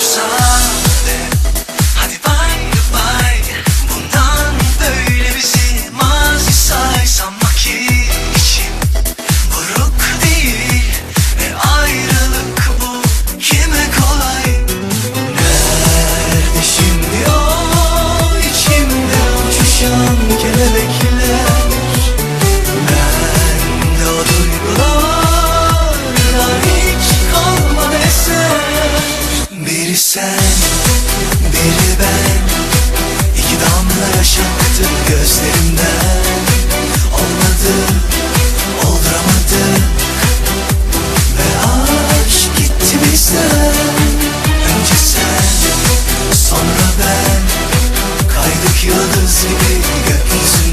Sorry. Gözlerimden olmadı, olamadı Ve aşk gitti bizden Önce sen, sonra ben. Kaydık yıldız gibi gökyüzüne